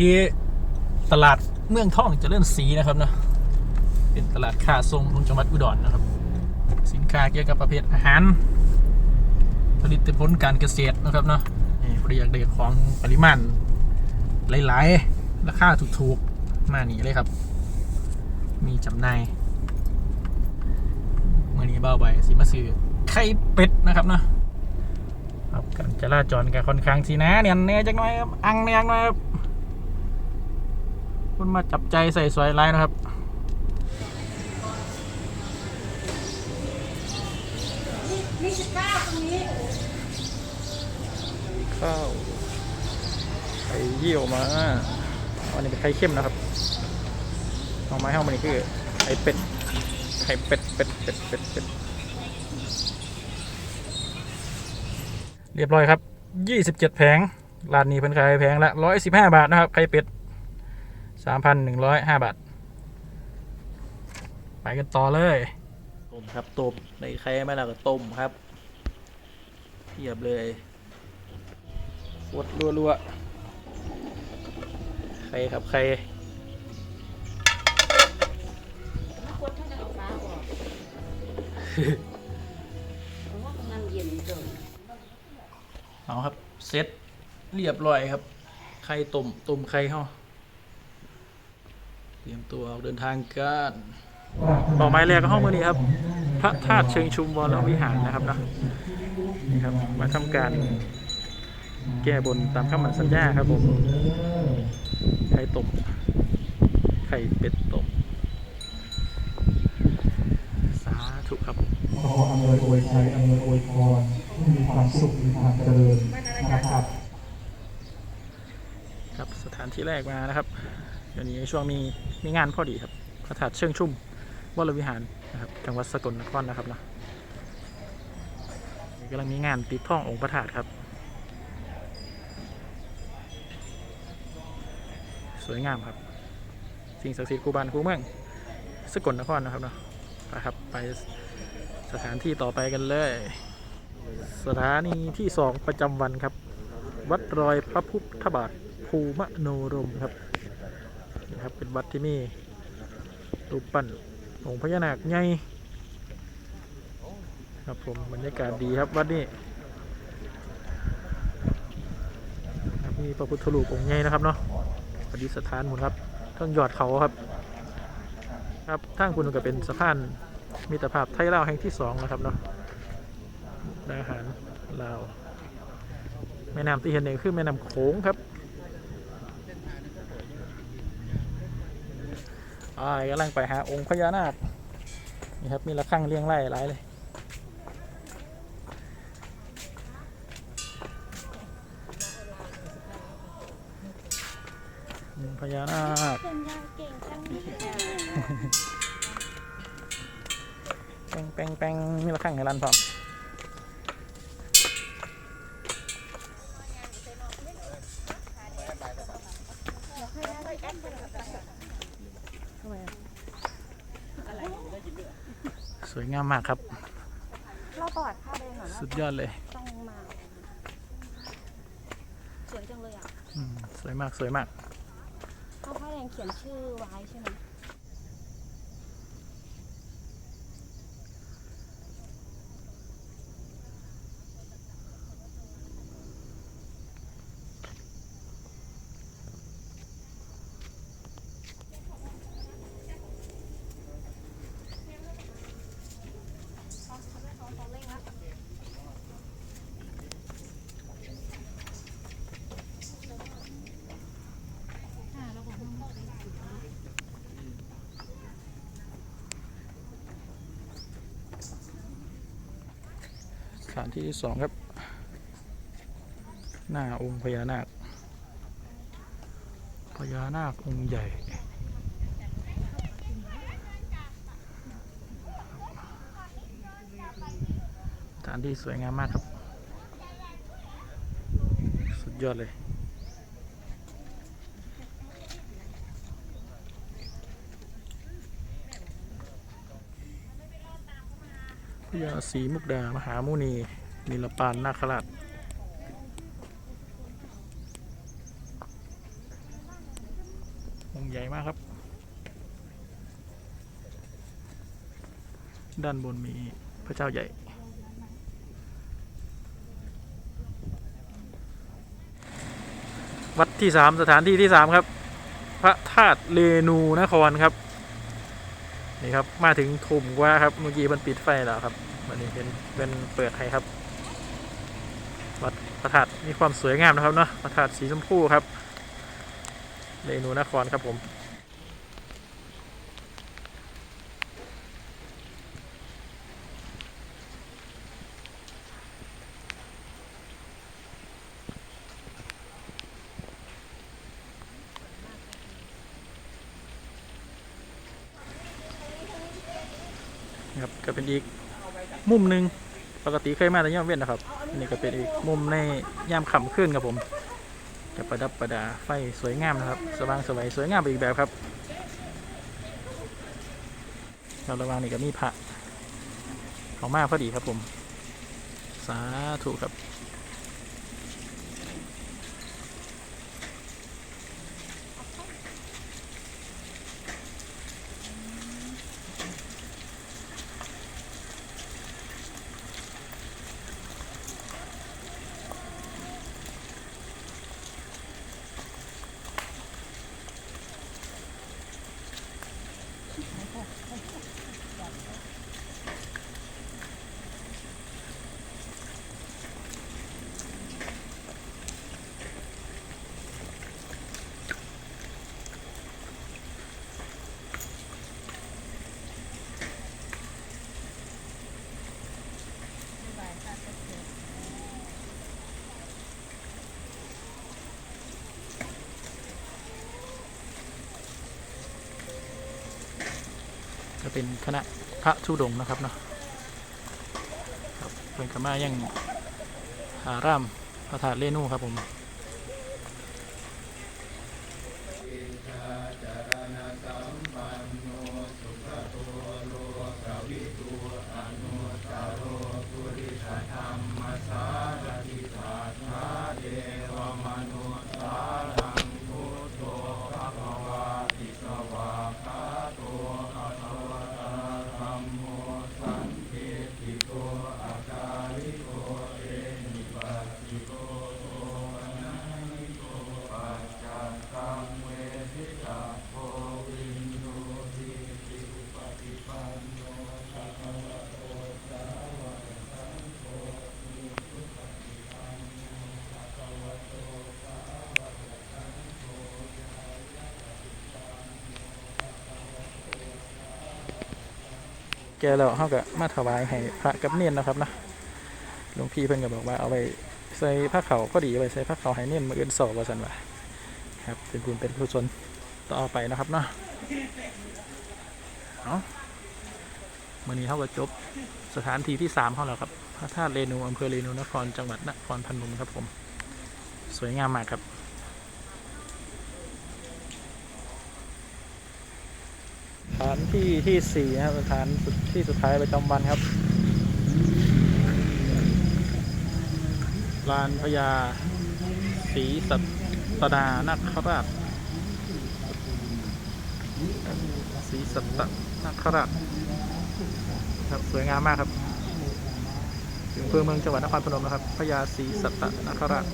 ที่ตลาดเมืองท่องจเจริญศรีนะครับเนาะเป็นตลาดค้าทรงของจังหวัดอุดรนะครับ สินค้าเกี่ยวกับประเภทอาหาร ผลิตผลการเกษตรนะครับเนาะนี่บริอยากได้ของปริมาณหลายๆ ราคาถูกๆ มานี่เลยครับ มีจำหน่ายเมื่อนี้เบ้าใบสิมาซื้อไข่เป็ดนะครับเนาะครับการจราจรก็ค่อนข้างสีนะเนี่ยแน่จังหน่อยครับอังแนงหน่อยครับ คุณมาจับใจใส่สวยไลายนะครับนี่สิบเก้าตรงนี้ข้าวไข่เยี่ยวมาอันนี้เป็นไข่เข้มนะครับเอาไม้เข้ามานี่คือไข่เป็ดไข่เป็ดเป็ดเป็ดเป็ดเป็ดเรียบร้อยครับ 27 แผงร้านนี้เพิ่นขายแผงละ 115 บาทนะครับไข่เป็ด 3,105บาท ไปกันต่อเลยต้มครับต้มในไข่ไม่แล้วก็ต้มครับเทียบเลยวดรัวๆใครครับใครกดให้เอาฟ้าออกเพราะว่ากำลังเย็นเกินเอาครับเซ็ตเรียบร้อยครับ ไข่ต้มต้มไข่เฮา เตรียมตัวออกเดินทางกันต่อไม้แรกก็ห้องมือนี้ครับ พระธาตุเชิงชุมวรวิหารนะครับเนาะนี่ครับมาทำการแก้บนตามคำมั่นสัญญาครับผมไข่ต้มไข่เป็ดต้มสาธุครับขออำนวยอวยชัยอำนวยอวยพรให้มีความสุขมีความเจริญนะครับ ครับสถานที่แรกมานะครับ เดี๋ยวนี้ช่วงมีมีงานพอดีครับพระธาตุเชิงชุ่มวรวิหารนะครับจังหวัดสกลนครนะครับเนาะนกำลังมีงานปิดท่ององค์พระธาตุครับ สวยงามครับ สิ่งศักดิ์สิทธิ์คูบานคูเมืองสกลนครนะครับเนาะไปครับไปสถานที่ต่อไปกันเลย สถานีที่สองประจำวันครับ วัดรอยพระพุทธบาทภูมโนรมครับ นี่ครับเป็นวัดที่มีรูปปั้นองค์พญานาคใหญ่ครับผมบรรยากาศดีครับวัดนี้มีพระพุทธรูปองค์ใหญ่นะครับเนาะประดิษฐานหมดครับต้งยอดเขาครับครับทางคุณก็เป็นสะพานมิตรภาพไทยลาวแห่งที่สองนะครับเนาะอาหารลาวแม่น้ำที่เห็นเนี่ยคือแม่น้ำโขงครับอ่า กำลังไปหาองค์พญานาค นี่ครับ มีระฆังเรียงไล่หลายเลยองค์พญานาคเป็นยายเก่งจังเลยแป้งแป้งแป้งมีระฆังให้รันพร้อม สวยงามมากครับ เราประวัติภาพเลยเหรอสุดยอดเลย ต้องมาสวยจังเลยอะอืมสวยมากสวยมาก เขาพยายามเขียนชื่อไว้ใช่ไหมานที่ที่สองครับ หน้าองค์พญานาค พญานาคองค์ใหญ่สถานที่สวยงามมากครับ สุดยอดเลย พญาศรีมุกดามหามุนีนิลปานนาคราชองค์ใหญ่มากครับ ด้านบนมีพระเจ้าใหญ่ วัดที่สามสถานที่ที่สามครับ พระธาตุเรนูนครครับ นี่ครับมาถึงทุ่มว่าครับเมื่อกี้มันปิดไฟแล้วครับวันนี้เป็นเป็นเปิดให้ครับวัดพระธาตุมีความสวยงามนะครับเนาะพระธาตุสีชมพูครับเรนูนครครับผม เป็นอีกมุมหนึ่งปกติเคยมาแต่ย่ามเว้นนะครับอันนี้ก็เป็นอีกมุมในยามขำขึ้นครับผมจะประดับประดาไฟสวยงามนะครับสว่างสวยสวยงามไปอีกแบบครับเราระวังนี่ก็มีพระของมากพอดีครับผม สาธุครับ จะเป็นคณะพระธุดงนะครับเนาะครับเป็นขมายังหารามพระธาตุเลนูครับผม แกแล้วเขาก็มาถวายให้พระกับเนียนนะครับนะหลวงพี่เพิ่นก็บอกว่าเอาไปใส่ผ้าเขาวก็ดีเอาไปใส่ผ้าเขาให้เนียนมืออื่นสอบว่าสันว่าครับเป็นบุญเป็นกุศลต่อไปนะครับเนาะเอาะวันนี้เขาก็จบสถานที่ที่สามเขาแล้วครับพระธาตุเรนูอำเภอเรนูนครจังหวัดนครพนมครับผม สวยงามมากครับ สถาน ที่ที่สี่นะครับสถานสุดที่สุดท้ายประจำวันครับลานพญาศรีสัตดานาคราชศรีสัตนาคราชครับสวยงามมากครับถึงอำเภอเมืองจังหวัดนครพนมนะครับพญาศรีสัตนาคราช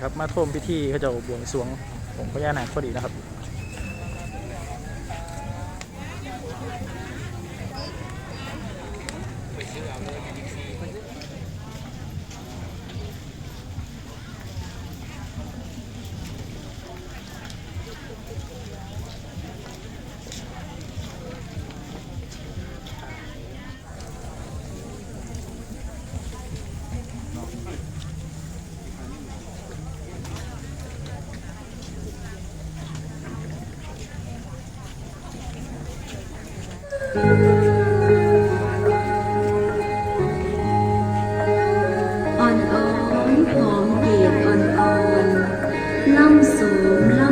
ครับมาท่วมพิธีเขาจะบวงสรวงของพญานาคพอดีนะครับ ล่สูงล่อ